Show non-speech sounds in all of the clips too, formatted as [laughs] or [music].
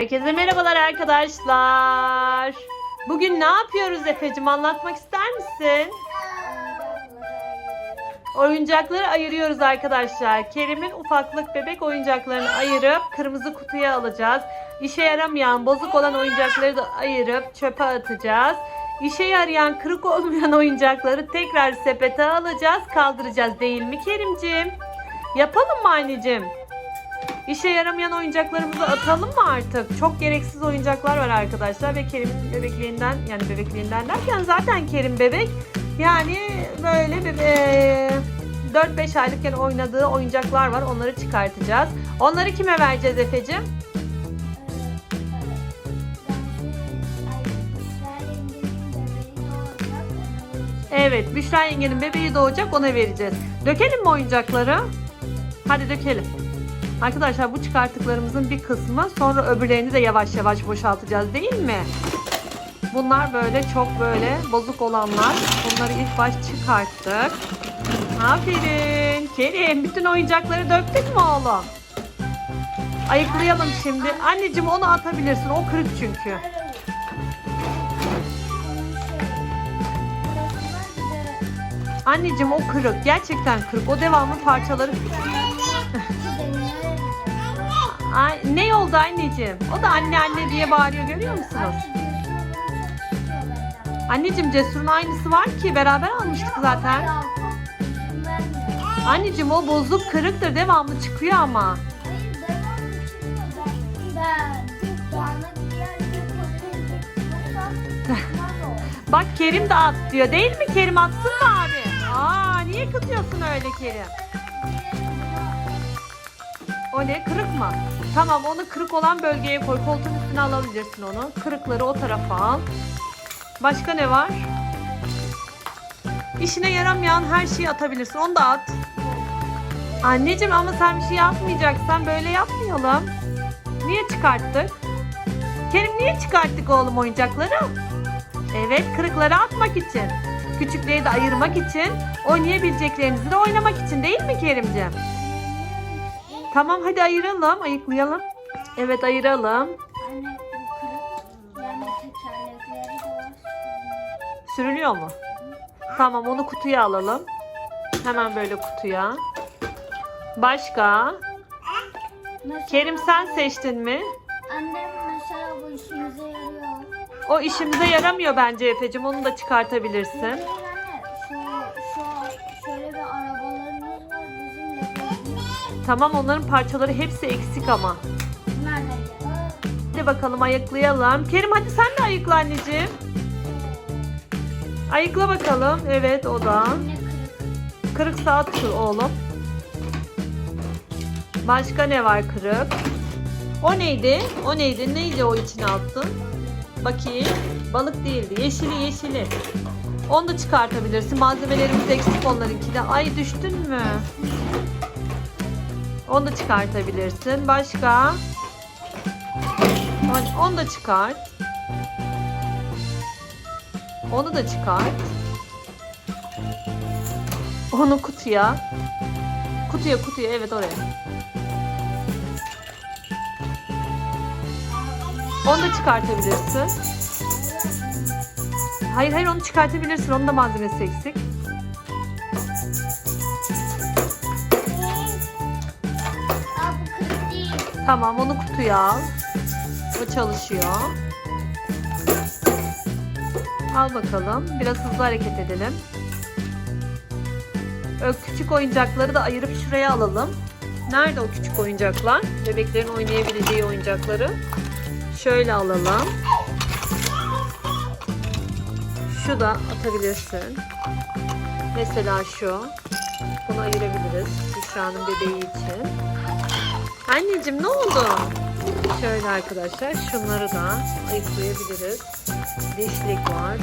Herkese merhabalar arkadaşlar. Bugün ne yapıyoruz Efe'cim anlatmak ister misin? Oyuncakları ayırıyoruz arkadaşlar. Kerim'in ufaklık bebek oyuncaklarını ayırıp kırmızı kutuya alacağız. İşe yaramayan, bozuk olan oyuncakları da ayırıp çöpe atacağız. İşe yarayan, kırık olmayan oyuncakları tekrar sepete alacağız, kaldıracağız değil mi Kerim'cim? Yapalım mı anneciğim? İşe yaramayan oyuncaklarımızı atalım mı artık? Çok gereksiz oyuncaklar var arkadaşlar ve Kerim'in bebekliğinden yani bebekliğinden derken zaten Kerim bebek yani böyle e, 4-5 aylıkken oynadığı oyuncaklar var. Onları çıkartacağız. Onları kime vereceğiz Efe'cim? Evet, Büşra yengenin bebeği doğacak ona vereceğiz. Dökelim mi oyuncakları? Hadi dökelim. Arkadaşlar bu çıkarttıklarımızın bir kısmı sonra öbürlerini de yavaş yavaş boşaltacağız değil mi? Bunlar böyle çok böyle bozuk olanlar. Bunları ilk baş çıkarttık. Aferin. Kerim bütün oyuncakları döktük mü oğlum? Ayıklayalım şimdi. Anneciğim onu atabilirsin. O kırık çünkü. Anneciğim o kırık. Gerçekten kırık. O devamlı parçaları... Ay, ne oldu anneciğim? O da anne anne diye bağırıyor görüyor musunuz? Anneciğim Cesur'un aynısı var ki beraber almıştık zaten. Anneciğim o bozuk kırıktır devamlı çıkıyor ama. [laughs] Bak Kerim de at diyor değil mi Kerim atsın mı abi? Aa niye kızıyorsun öyle Kerim? O ne kırık mı? Tamam onu kırık olan bölgeye koy. Koltuğun üstüne alabilirsin onu. Kırıkları o tarafa al. Başka ne var? İşine yaramayan her şeyi atabilirsin. Onu da at. Anneciğim ama sen bir şey yapmayacaksan böyle yapmayalım. Niye çıkarttık? Kerim niye çıkarttık oğlum oyuncakları? Evet kırıkları atmak için. Küçükleri de ayırmak için. Oynayabileceklerinizi de oynamak için değil mi Kerimciğim? Tamam hadi ayıralım, ayıklayalım. Evet ayıralım. Anne bu kırık yani tekerlekleri de var. Sürülüyor mu? Tamam onu kutuya alalım. Hemen böyle kutuya. Başka? Mesela, Kerim sen seçtin mi? Annem mesela bu işimize yarıyor. O işimize yaramıyor bence Efe'cim. Onu da çıkartabilirsin. Değil Tamam onların parçaları hepsi eksik ama. Hadi bakalım ayıklayalım. Kerim hadi sen de ayıkla anneciğim. Ayıkla bakalım. Evet o da. Kırık. Saat şu oğlum. Başka ne var kırık? O neydi? O neydi? Neydi o içine attın? Bakayım. Balık değildi. Yeşili yeşili. Onu da çıkartabilirsin. Malzemelerimiz eksik onlarınki de. Ay düştün mü? Onu da çıkartabilirsin. Başka? Onu- da çıkart. Onu da çıkart. Onu kutuya. Kutuya kutuya evet oraya. Onu da çıkartabilirsin. Hayır hayır onu çıkartabilirsin. Onun da malzemesi eksik. Tamam onu kutuya al. O çalışıyor. Al bakalım. Biraz hızlı hareket edelim. Ö, küçük oyuncakları da ayırıp şuraya alalım. Nerede o küçük oyuncaklar? Bebeklerin oynayabileceği oyuncakları. Şöyle alalım. Şu da atabilirsin. Mesela şu. Bunu ayırabiliriz. Büşra'nın bebeği için. Anneciğim ne oldu? Şöyle arkadaşlar şunları da ayıklayabiliriz. Dişlik var.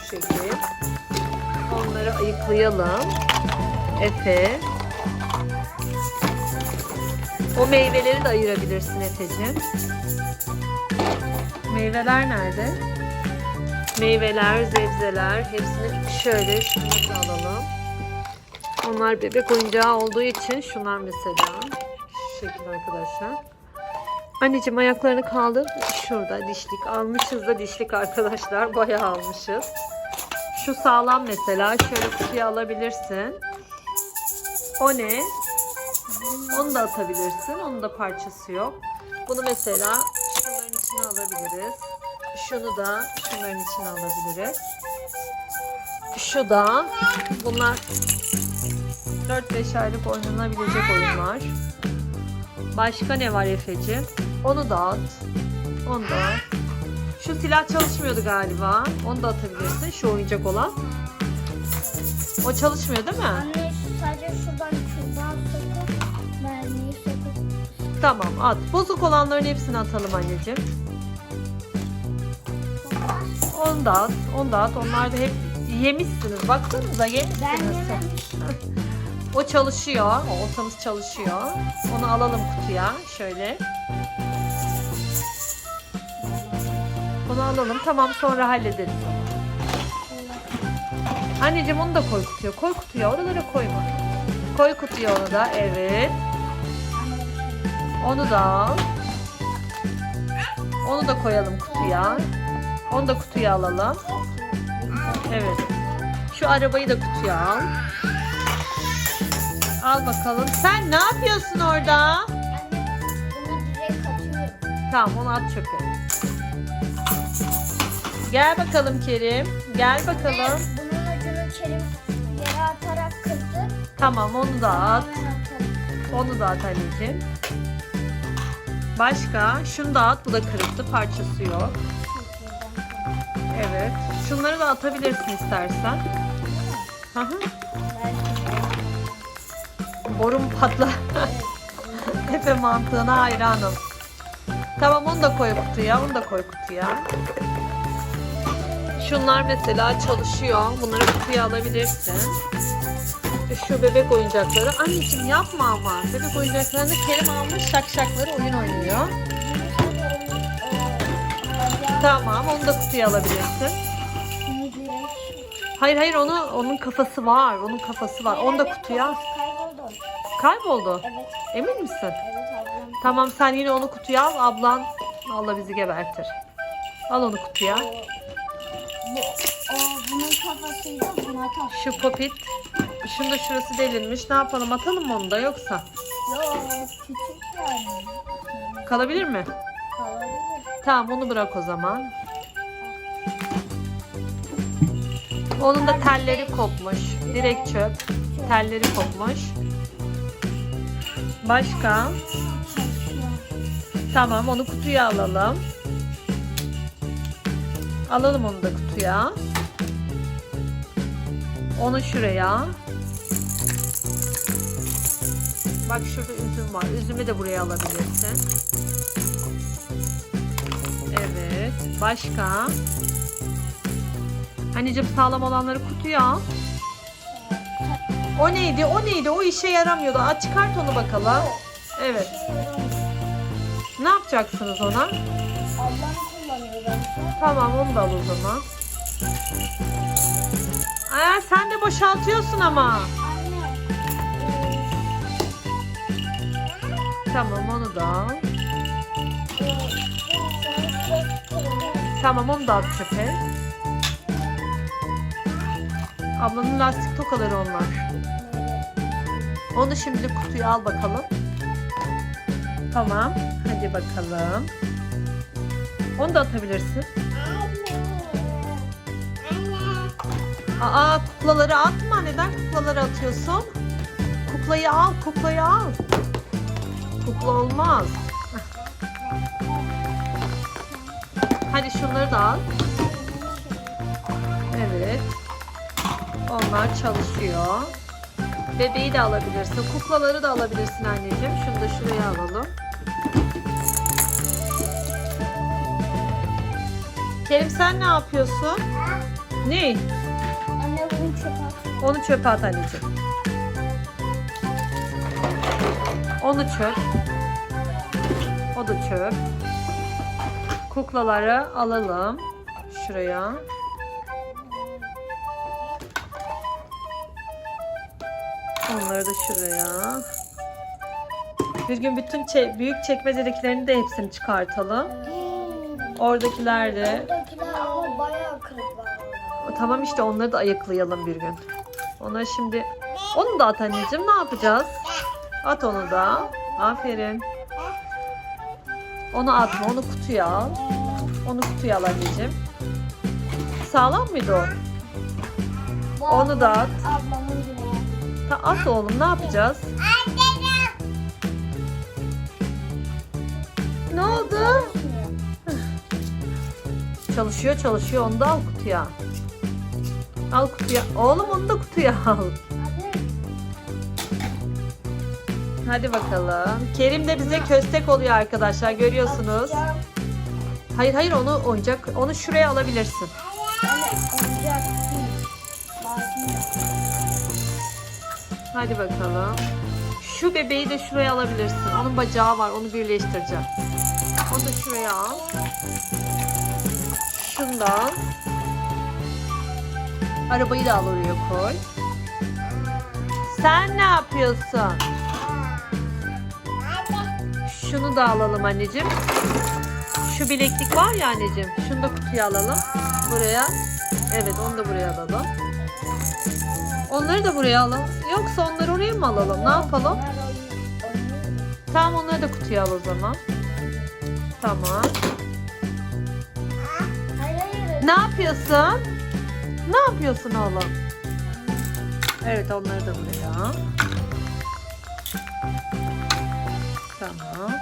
Şu şekil. Onları ayıklayalım. Efe. O meyveleri de ayırabilirsin Efe'ciğim. Meyveler nerede? Meyveler, sebzeler hepsini şöyle şunları alalım. Onlar bebek oyuncağı olduğu için şunlar mesela. Şekilde arkadaşlar. Anneciğim ayaklarını kaldır. Şurada dişlik almışız da dişlik arkadaşlar. [laughs] Bayağı almışız. Şu sağlam mesela. Şöyle kutuya alabilirsin. O ne? Onu da atabilirsin. Onun da parçası yok. Bunu mesela şunların içine alabiliriz. Şunu da şunların içine alabiliriz. Şu da bunlar 4-5 aylık oynanabilecek oyunlar. Başka ne var Efeci? Onu da at. Onu da at. Şu silah çalışmıyordu galiba. Onu da atabilirsin. Şu oyuncak olan. O çalışmıyor değil mi? Anne sadece şuradan şuradan sokup mermiyi sokup Tamam at. Bozuk olanların hepsini atalım anneciğim. Onu da at. Onu da at. Onlar da hep yemişsiniz. Baksanıza ben yemişsiniz. yememiştim. [laughs] O çalışıyor. O oltamız çalışıyor. Onu alalım kutuya. Şöyle. Onu alalım. Tamam sonra hallederiz. Anneciğim onu da koy kutuya. Koy kutuya. Oralara koyma. Koy kutuya onu da. Evet. Onu da al. Onu da koyalım kutuya. Onu da kutuya alalım. Evet. Şu arabayı da kutuya al. Al bakalım. Sen ne yapıyorsun orada? Bunu direkt atıyorum. Tamam onu at çöpe. Gel bakalım Kerim. Gel bakalım. Bunun ucunu Kerim yere atarak kırdı. Tamam onu da at. Onu da at anneciğim. Başka? Şunu da at. Bu da kırıktı. Parçası yok. Evet. Şunları da atabilirsin istersen. Hı hı. Borum patla. [laughs] Efe mantığına hayranım. Tamam onu da koy kutuya. Onu da koy kutuya. Şunlar mesela çalışıyor. Bunları kutuya alabilirsin. Şu bebek oyuncakları. Anneciğim yapma ama. Bebek oyuncaklarını Kerim almış şakşakları oyun oynuyor. Tamam onu da kutuya alabilirsin. Hayır hayır onu onun kafası var. Onun kafası var. Onu da kutuya. Kayboldu. Evet. Emin misin? Evet ablam. Tamam sen yine onu kutuya al. Ablan Allah bizi gebertir. Al onu kutuya. Bu, o, bunun kafasıyla buna tak. Şu popit. Şunda şurası delinmiş. Ne yapalım atalım mı onu da yoksa? Yo küçük yani. Kalabilir mi? Kalabilir. Tamam onu bırak o zaman. Onun da telleri kopmuş. Direkt çöp. Telleri kopmuş. Başka? Tamam onu kutuya alalım. Alalım onu da kutuya. Onu şuraya. Bak şurada üzüm var. Üzümü de buraya alabilirsin. Evet. Başka? Anneciğim sağlam olanları kutuya al. O neydi? O neydi? O işe yaramıyordu. Aa, çıkart onu bakalım. Evet. Ne yapacaksınız ona? Ablam kullanıyor ben. Tamam onu da al o zaman. Aa, sen de boşaltıyorsun ama. Tamam onu da al. Tamam onu da at çöpe. Ablanın lastik tokaları onlar. Onu şimdi kutuya al bakalım. Tamam. Hadi bakalım. Onu da atabilirsin. Aa kuklaları atma. Neden kuklaları atıyorsun? Kuklayı al, kuklayı al. Kukla olmaz. Hadi şunları da al. Evet. Onlar çalışıyor. Bebeği de alabilirsin. Kuklaları da alabilirsin anneciğim. Şunu da şuraya alalım. Kerim sen ne yapıyorsun? Ne? Anne bunu çöpe at. Onu çöpe at anneciğim. Onu çöp. O da çöp. Kuklaları alalım. Şuraya. Onları da şuraya. Bir gün bütün çe- büyük çekmecedekilerini de hepsini çıkartalım. Oradakiler de. Oradakiler ama bayağı kırık var. Tamam işte onları da ayıklayalım bir gün. Onları şimdi... Onu da at anneciğim. Ne yapacağız? At onu da. Aferin. Onu atma. Onu kutuya al. Onu kutuya al anneciğim. Sağlam mıydı o? Onu da at. Ablamın Ta at oğlum. Ne yapacağız? Ne oldu? Çalışıyor çalışıyor. Onu da al kutuya. Al kutuya. Oğlum onu da kutuya al. Hadi bakalım. Kerim de bize köstek oluyor arkadaşlar. Görüyorsunuz. Hayır hayır onu oyuncak. Onu şuraya alabilirsin. Hadi bakalım. Şu bebeği de şuraya alabilirsin. Onun bacağı var. Onu birleştireceğim. Onu da şuraya al. Şundan. Arabayı da al oraya koy. Sen ne yapıyorsun? Şunu da alalım anneciğim. Şu bileklik var ya anneciğim. Şunu da kutuya alalım. Buraya. Evet onu da buraya alalım. Onları da buraya alalım. Yoksa onları oraya mı alalım? Ne yapalım? Tamam onları da kutuya al o zaman. Tamam. Ne yapıyorsun? Ne yapıyorsun oğlum? Evet onları da buraya. Tamam.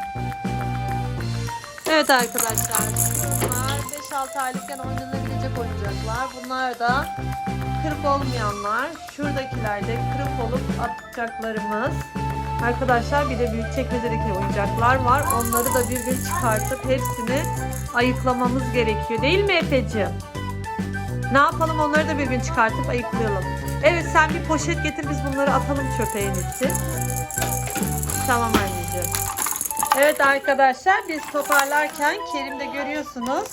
Evet arkadaşlar. Bunlar 5-6 aylıkken oynanabilecek oyuncaklar. Bunlar da kırık olmayanlar. Şuradakiler de kırık olup atacaklarımız. Arkadaşlar bir de büyük çekmecedeki oyuncaklar var. Onları da bir gün çıkartıp hepsini ayıklamamız gerekiyor. Değil mi Efe'ciğim? Ne yapalım onları da bir gün çıkartıp ayıklayalım. Evet sen bir poşet getir biz bunları atalım çöpe en. Tamam anneciğim. Evet arkadaşlar biz toparlarken Kerim de görüyorsunuz.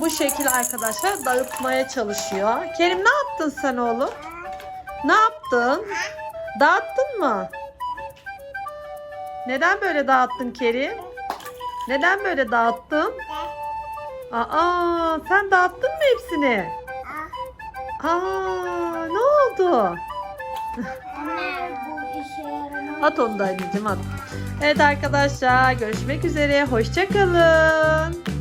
Bu şekil arkadaşlar dağıtmaya çalışıyor. Kerim ne yaptın sen oğlum? Ne yaptın? Dağıttın mı? Neden böyle dağıttın Kerim? Neden böyle dağıttın? Aa, sen dağıttın mı hepsini? Aa, ne oldu? At onu da anneciğim at. Evet arkadaşlar görüşmek üzere. Hoşçakalın.